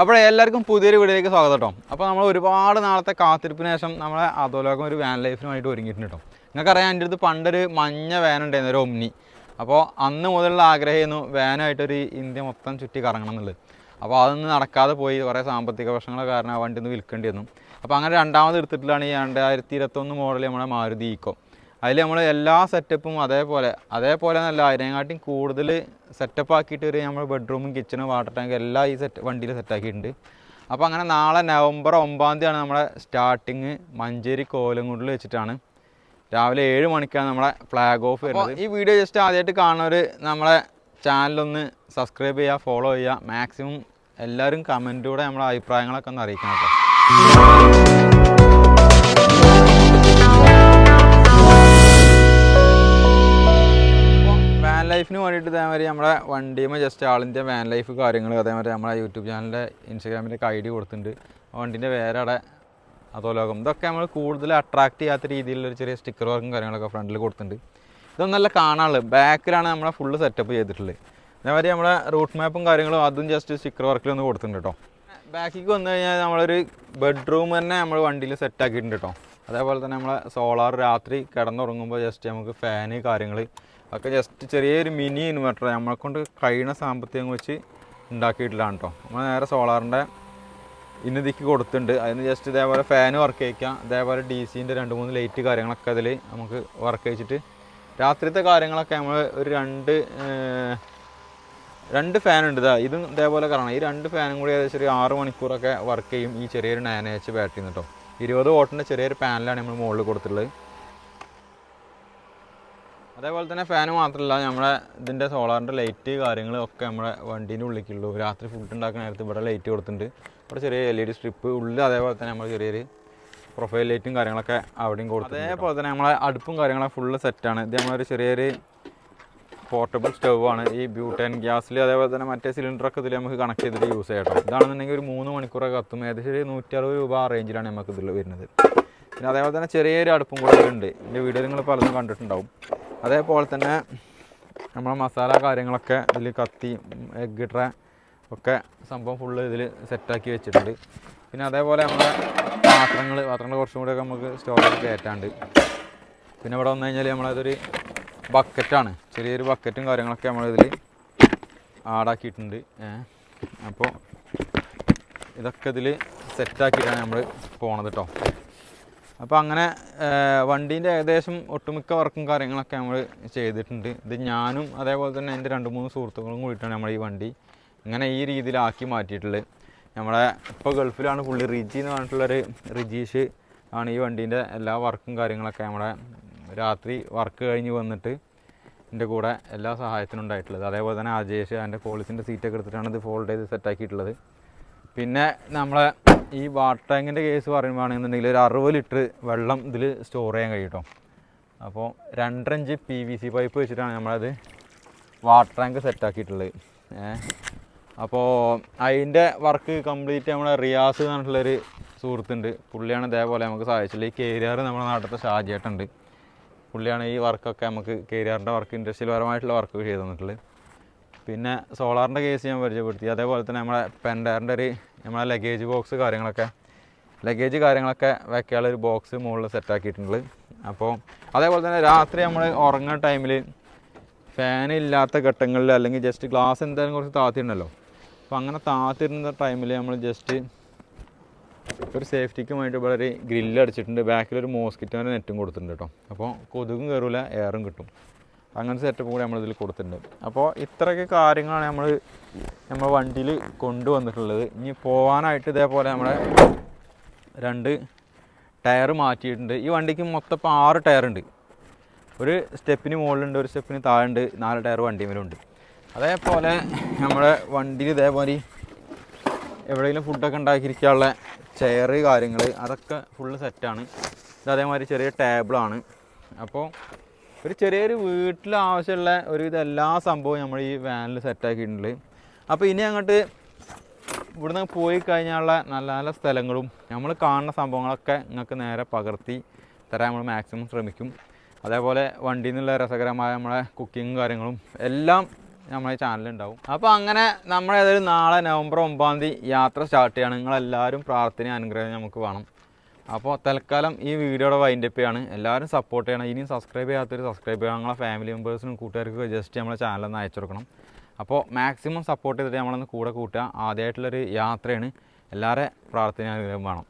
അപ്പോൾ എല്ലാവർക്കും പുതിയൊരു വീഡിയോയിലേക്ക് സ്വാഗതം കേട്ടോ. അപ്പോൾ നമ്മൾ ഒരുപാട് നാളത്തെ കാത്തിരിപ്പിന് ശേഷം നമ്മളെ അധോലോകം ഒരു വാൻ ലൈഫിന് വേണ്ടിയിട്ട് ഒരുങ്ങിയിട്ടുണ്ട് കേട്ടോ. നിങ്ങൾക്കറിയാം എന്റെ അടുത്ത് പണ്ടൊരു മഞ്ഞ വാൻ ഉണ്ടായിരുന്നു ഒരു ഒമ്നി അപ്പോൾ അന്ന് മുതലുള്ള ആഗ്രഹമായിരുന്നു വാനായിട്ടൊരു ഇന്ത്യ മൊത്തം ചുറ്റി കറങ്ങണം എന്നുള്ളത്. അപ്പോൾ അതൊന്നും നടക്കാതെ പോയി കുറേ സാമ്പത്തിക പ്രശ്നങ്ങൾ കാരണം ആ വണ്ടി ഒന്ന് വിൽക്കേണ്ടി വന്നു. അപ്പോൾ അങ്ങനെ രണ്ടാമത് എടുത്തിട്ടുള്ളതാണ് ഈ രണ്ടായിരത്തി ഇരുപത്തൊന്ന് മോഡൽ നമ്മുടെ മാരുതി ഈക്കോ അതിൽ നമ്മൾ എല്ലാ സെറ്റപ്പും അതേപോലെ അതേപോലെ നല്ല അതിനെക്കാട്ടിയും കൂടുതൽ സെറ്റപ്പ് ആക്കിയിട്ട് ഒരു നമ്മൾ ബെഡ്റൂമും കിച്ചണും വാട്ടർ ടാങ്ക് എല്ലാം ഈ സെറ്റ് വണ്ടിയിൽ സെറ്റാക്കിയിട്ടുണ്ട് അപ്പോൾ അങ്ങനെ നാളെ നവംബർ ഒമ്പതാം തീയതിയാണ് നമ്മുടെ സ്റ്റാർട്ടിങ് മഞ്ചേരി കോലങ്കുണ്ടിൽ വെച്ചിട്ടാണ്. രാവിലെ ഏഴ് മണിക്കാണ് നമ്മളെ ഫ്ലാഗ് ഓഫ് വരുന്നത്. ഈ വീഡിയോ ജസ്റ്റ് ആദ്യമായിട്ട് കാണുന്നവർ നമ്മളെ ചാനലൊന്ന് സബ്സ്ക്രൈബ് ചെയ്യുക ഫോളോ ചെയ്യുക. മാക്സിമം എല്ലാവരും കമന്റിലൂടെ നമ്മളെ അഭിപ്രായങ്ങളൊക്കെ ഒന്ന് അറിയിക്കണം കേട്ടോ. വേണ്ടിയിട്ട് ഇതേമാതിരി നമ്മുടെ വണ്ടിയുമ്പോൾ ജസ്റ്റ് ആളിന്റെ വാൻ ലൈഫ് കാര്യങ്ങൾ അതേമാതിരി നമ്മുടെ യൂട്യൂബ് ചാനലിന്റെ ഇൻസ്റ്റാഗ്രാമിന്റെ ഐ ഡി കൊടുത്തിട്ടുണ്ട്. വണ്ടീന്റെ വേറെ അധോലോകം. ഇതൊക്കെ നമ്മൾ കൂടുതൽ അട്രാക്റ്റ് ചെയ്യാത്ത രീതിയിലുള്ള ചെറിയ സ്റ്റിക്കർ വർക്കും കാര്യങ്ങളൊക്കെ ഫ്രണ്ടിൽ കൊടുത്തിട്ടുണ്ട്. ഇതൊന്നും നല്ല കാണാനുള്ളത്. ബാക്കിലാണ് നമ്മളെ ഫുള്ള് സെറ്റപ്പ് ചെയ്തിട്ടുള്ളത്. അതേമാതിരി നമ്മുടെ റൂട്ട് മാപ്പും കാര്യങ്ങളും അതും ജസ്റ്റ് സ്റ്റിക്കർ വർക്കിലൊന്ന് കൊടുത്തിട്ടുണ്ട് കേട്ടോ ബാക്കിലേക്ക് വന്നു കഴിഞ്ഞാൽ നമ്മളൊരു ബെഡ്റൂം തന്നെ നമ്മൾ വണ്ടിയിൽ സെറ്റാക്കിയിട്ടുണ്ട് കേട്ടോ അതേപോലെ തന്നെ നമ്മളെ സോളാർ രാത്രി കിടന്നുറങ്ങുമ്പോൾ ജസ്റ്റ് നമുക്ക് ഫാന് കാര്യങ്ങൾ ഒക്കെ ജസ്റ്റ് ചെറിയൊരു മിനി ഇൻവെർട്ടർ നമ്മളെ കൊണ്ട് കഴിയുന്ന സാമ്പത്തികം വെച്ച് ഉണ്ടാക്കിയിട്ടില്ലാണ് കേട്ടോ. നമ്മൾ നേരെ സോളാറിന്റെ ഇന്നതിക്ക് കൊടുത്തിട്ടുണ്ട്. അതിന് ജസ്റ്റ് ഇതേപോലെ ഫാൻ വർക്ക് ചെയ്യിക്കാം. അതേപോലെ ഡി സിന്റെ രണ്ട് മൂന്ന് ലൈറ്റ് കാര്യങ്ങളൊക്കെ അതിൽ നമുക്ക് വർക്ക് ചെയ്യിച്ചിട്ട് രാത്രിത്തെ കാര്യങ്ങളൊക്കെ നമ്മൾ ഒരു രണ്ട് രണ്ട് ഫാൻ ഉണ്ട് ഇതാ. ഇതും ഇതേപോലെ കാരണം ഈ രണ്ട് ഫാനും കൂടി ഏകദേശം ഒരു ആറ് മണിക്കൂറൊക്കെ വർക്ക് ചെയ്യും ഈ ചെറിയൊരു നയൻ എച്ച് ബാറ്ററി കേട്ടോ. ഇരുപത് വോട്ടിന്റെ ചെറിയൊരു പാനലാണ് നമ്മൾ മുകളിൽ കൊടുത്തിട്ടുള്ളത്. അതേപോലെ തന്നെ ഫാൻ മാത്രമല്ല നമ്മളെ ഇതിന്റെ സോളാറിന്റെ ലൈറ്റ് കാര്യങ്ങളൊക്കെ നമ്മുടെ വണ്ടീന്റെ ഉള്ളിലേക്കുള്ളൂ. രാത്രി ഫുഡ് ഉണ്ടാക്കുന്ന നേരത്ത് ഇവിടെ ലൈറ്റ് കൊടുത്തിട്ടുണ്ട്. ഇവിടെ ചെറിയ എൽ ഇ ഡി സ്ട്രിപ്പ് ഉള്ളിൽ അതേപോലെ തന്നെ നമ്മൾ ചെറിയൊരു പ്രൊഫൈൽ ലൈറ്റും കാര്യങ്ങളൊക്കെ അവിടെയും കൊടുത്തു അതേപോലെ തന്നെ നമ്മളെ അടുപ്പും കാര്യങ്ങളൊക്കെ ഫുള്ള് സെറ്റാണ് ഇത് നമ്മളൊരു ചെറിയൊരു പോർട്ടബിൾ സ്റ്റവ് ആണ്. ഈ ബ്യൂട്ടൻ ഗ്യാസിൽ അതേപോലെ തന്നെ മറ്റേ സിലിണ്ടറൊക്കെ ഇതിൽ നമുക്ക് കണക്ട് ചെയ്തിട്ട് യൂസ് ചെയ്യാം ഇതാണെന്നുണ്ടെങ്കിൽ ഒരു മൂന്ന് മണിക്കൂറൊക്കെ കത്തും. ഏകദേശം ഒരു നൂറ്റി അറുപത് രൂപ ആ റേഞ്ചിലാണ് നമുക്ക് ഇതിൽ വരുന്നത്. പിന്നെ അതേപോലെ തന്നെ ചെറിയൊരു അടുപ്പും കൂടെ ഉണ്ട് എന്റെ വീഡിയോ നിങ്ങൾ പലതും കണ്ടിട്ടുണ്ടാവും. അതേപോലെ തന്നെ നമ്മളെ മസാല കാര്യങ്ങളൊക്കെ ഇതിൽ കത്തി എഗ് ട്രേ ഒക്കെ സംഭവം ഫുള്ള് ഇതിൽ സെറ്റാക്കി വെച്ചിട്ടുണ്ട്. പിന്നെ അതേപോലെ നമ്മളെ പാത്രങ്ങൾ പാത്രങ്ങൾ കുറച്ചും കൂടെയൊക്കെ നമുക്ക് സ്റ്റോറേജ് കയറ്റാണ്ട് പിന്നെ ഇവിടെ വന്നു കഴിഞ്ഞാൽ നമ്മളതൊരു ബക്കറ്റാണ് ചെറിയൊരു ബക്കറ്റും കാര്യങ്ങളൊക്കെ നമ്മൾ ഇതിൽ ആടാക്കിയിട്ടുണ്ട് അപ്പോൾ ഇതൊക്കെ ഇതിൽ സെറ്റാക്കിയിട്ടാണ് നമ്മൾ പോണത് കേട്ടോ അപ്പോൾ അങ്ങനെ വണ്ടീന്റെ ഏകദേശം ഒട്ടുമിക്ക വർക്കും കാര്യങ്ങളൊക്കെ നമ്മൾ ചെയ്തിട്ടുണ്ട്. ഇത് ഞാനും അതേപോലെ തന്നെ എന്റെ രണ്ട് മൂന്ന് സുഹൃത്തുക്കളും കൂടിയിട്ടാണ് നമ്മൾ ഈ വണ്ടി ഇങ്ങനെ ഈ രീതിയിലാക്കി മാറ്റിയിട്ടുള്ളത്. നമ്മളെ ഇപ്പോൾ ഗൾഫിലാണ് പുള്ളി റിജി എന്ന് പറഞ്ഞിട്ടുള്ളൊരു റിജീഷ് ആണ് ഈ വണ്ടീന്റെ എല്ലാ വർക്കും കാര്യങ്ങളൊക്കെ നമ്മുടെ രാത്രി വർക്ക് കഴിഞ്ഞ് വന്നിട്ട് എന്റെ കൂടെ എല്ലാ സഹായത്തിനും ഉണ്ടായിട്ടുള്ളത്. അതേപോലെ തന്നെ അജേഷ് അതിന്റെ പോളിസിന്റെ സീറ്റൊക്കെ എടുത്തിട്ടാണ് ഇത് ഫോൾഡ് ചെയ്ത് സെറ്റാക്കിയിട്ടുള്ളത് പിന്നെ നമ്മളെ ഈ വാട്ടർ ടാങ്കിന്റെ കേസ് പറയുമ്പോഴാണെന്നുണ്ടെങ്കിൽ ഒരു അറുപത് ലിറ്റർ വെള്ളം ഇതിൽ സ്റ്റോർ ചെയ്യാൻ കഴിയും അപ്പോൾ രണ്ടരഞ്ച് പി വി സി പൈപ്പ് വെച്ചിട്ടാണ് നമ്മളത് വാട്ടർ ടാങ്ക് സെറ്റാക്കിയിട്ടുള്ളത് അപ്പോൾ അതിന്റെ വർക്ക് കംപ്ലീറ്റ് നമ്മളെ റിയാസ് എന്ന് പറഞ്ഞിട്ടുള്ളൊരു സുഹൃത്തുണ്ട്. പുള്ളിയാണ് ഇതേപോലെ നമുക്ക് സഹായിച്ചിട്ടുള്ളത് ഈ കേരിയാർ നമ്മുടെ നാട്ടിലത്തെ ഷാജിയേട്ടുണ്ട് പുള്ളിയാണ് ഈ വർക്കൊക്കെ നമുക്ക് കേരിയാറിന്റെ വർക്ക് ഇൻഡസ്ട്രിയൽ പരമായിട്ടുള്ള വർക്ക് ചെയ്തു തന്നിട്ടുള്ളത്. പിന്നെ സോളാറിന്റെ കേസ് ഞാൻ പരിചയപ്പെടുത്തി. അതേപോലെ തന്നെ നമ്മളെ പെൻഡാറിന്റെ ഒരു നമ്മളെ ലഗേജ് ബോക്സ് കാര്യങ്ങളൊക്കെ ലഗേജ് കാര്യങ്ങളൊക്കെ വെക്കാനുള്ള ഒരു ബോക്സ് മുകളിൽ സെറ്റാക്കിയിട്ടുണ്ട് അപ്പോൾ അതേപോലെ തന്നെ രാത്രി നമ്മൾ ഉറങ്ങുന്ന ടൈമിൽ ഫാൻ ഇല്ലാത്ത ഘട്ടങ്ങളിൽ അല്ലെങ്കിൽ ജസ്റ്റ് ഗ്ലാസ് എന്തായാലും കുറച്ച് താത്തിട്ടുണ്ടല്ലോ അപ്പോൾ അങ്ങനെ താത്തിരുന്ന ടൈമിൽ നമ്മൾ ജസ്റ്റ് ഒരു സേഫ്റ്റിക്ക് വേണ്ടി വളരെ ഗ്രില്ല് അടിച്ചിട്ടുണ്ട്. ബാക്കിലൊരു മോസ്കിറ്റോന്റെ നെറ്റും കൊടുത്തിട്ടുണ്ട് കേട്ടോ അപ്പോൾ കൊതുകും കയറില്ല എയറും കിട്ടും. അങ്ങനത്തെ സെറ്റപ്പ് കൂടി നമ്മളിതിൽ കൊടുത്തിട്ടുണ്ട്. അപ്പോൾ ഇത്രയൊക്കെ കാര്യങ്ങളാണ് നമ്മൾ നമ്മൾ വണ്ടിയിൽ കൊണ്ടുവന്നിട്ടുള്ളത്. ഇനി പോകാനായിട്ട് ഇതേപോലെ നമ്മുടെ രണ്ട് ടയർ മാറ്റിയിട്ടുണ്ട്. ഈ വണ്ടിക്ക് മൊത്തം ഇപ്പോൾ ആറ് ടയറുണ്ട്. ഒരു സ്റ്റെപ്പിന് മുകളിലുണ്ട് ഒരു സ്റ്റെപ്പിന് താഴെയുണ്ട് നാല് ടയർ വണ്ടിയിലുണ്ട് അതേപോലെ നമ്മുടെ വണ്ടിയിൽ ഇതേപോലെ എവിടെയെങ്കിലും ഫുഡൊക്കെ ഉണ്ടാക്കിയിരിക്കാനുള്ള ചെയർ കാര്യങ്ങൾ അതൊക്കെ ഫുള്ള് സെറ്റാണ് ഇത് അതേമാതിരി ചെറിയ ടേബിളാണ് അപ്പോൾ ഒരു ചെറിയൊരു വീട്ടിൽ ആവശ്യമുള്ള ഒരു എല്ലാ സംഭവവും നമ്മൾ ഈ വാനിൽ സെറ്റാക്കിയിട്ടുണ്ട് അപ്പോൾ ഇനി അങ്ങോട്ട് ഇവിടുന്ന് പോയി കഴിഞ്ഞാലുള്ള നല്ല നല്ല സ്ഥലങ്ങളും നമ്മൾ കാണുന്ന സംഭവങ്ങളൊക്കെ നിങ്ങൾക്ക് നേരെ പകർത്തി തരാൻ നമ്മൾ മാക്സിമം ശ്രമിക്കും. അതേപോലെ വണ്ടിയിൽ നിന്നുള്ള രസകരമായ നമ്മളെ കുക്കിങ്ങും കാര്യങ്ങളും എല്ലാം നമ്മളെ ചാനലുണ്ടാവും അപ്പോൾ അങ്ങനെ നമ്മൾ ഏതായാലും നാളെ നവംബർ ഒമ്പതാം തീയതി യാത്ര സ്റ്റാർട്ട് ചെയ്യാണ്. നിങ്ങളെല്ലാവരും പ്രാർത്ഥന അനുഗ്രഹം നമുക്ക് വേണം. അപ്പോൾ തൽക്കാലം ഈ വീഡിയോയുടെ വൈൻഡപ്പ് ചെയ്യാണ്. എല്ലാവരും സപ്പോർട്ട് ചെയ്യണം. ഇനിയും സബ്സ്ക്രൈബ് ചെയ്യാത്തവർ സബ്സ്ക്രൈബ് ചെയ്യണം. നിങ്ങളെ ഫാമിലി മെമ്പേഴ്സിനും കൂട്ടുകാർക്കൊക്കെ ജസ്റ്റ് നമ്മളെ ചാനലൊന്ന് അയച്ചു കൊടുക്കണം. അപ്പോൾ മാക്സിമം സപ്പോർട്ട് ചെയ്തിട്ട് നമ്മളൊന്ന് കൂടെ കൂട്ടുക. ആദ്യമായിട്ടുള്ളൊരു യാത്രയാണ്. എല്ലാവരെ പ്രാർത്ഥന അനുഗ്രഹം വേണം.